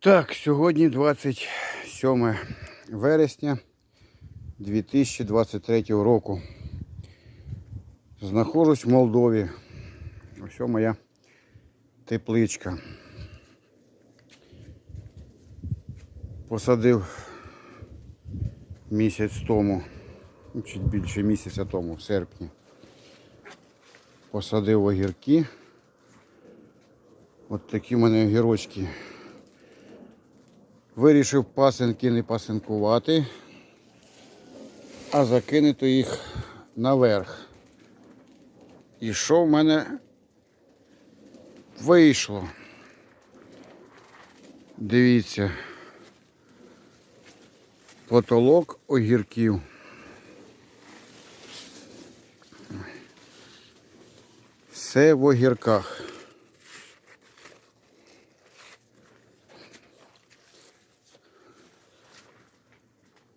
Так, сьогодні 27 вересня 2023 року. Знаходжусь в Молдові. Ось моя тепличка. Посадив місяць тому, ну, чуть більше місяця тому, в серпні. Посадив огірки. От такі в мене огірочки. Вирішив пасенки не пасинкувати, а закинути їх наверх. І що в мене вийшло? Дивіться. Потолок огірків. Все в огірках.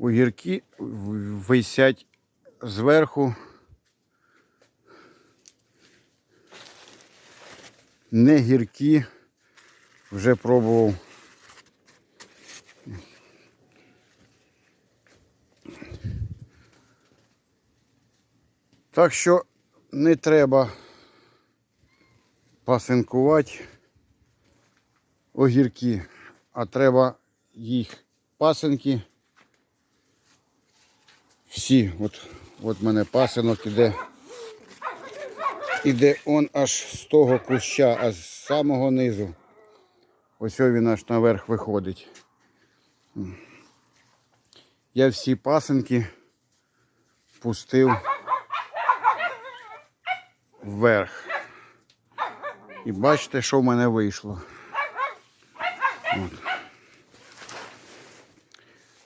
Огірки висять зверху. Не гіркі. Вже пробував. Так що не треба пасинкувати огірки, а треба їх пасинки всі. От, от мене пасинок іде. Іде он аж з того куща, аж з самого низу. Ось він аж наверх виходить. Я всі пасинки пустив вверх. І бачите, що в мене вийшло. От.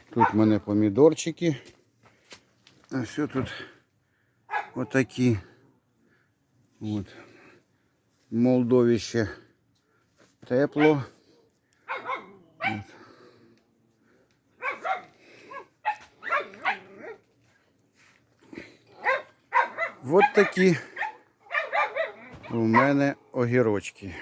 Тут в мене помідорчики. А все тут отакі. От. В Молдові тепло. От. От такі у мене огірочки.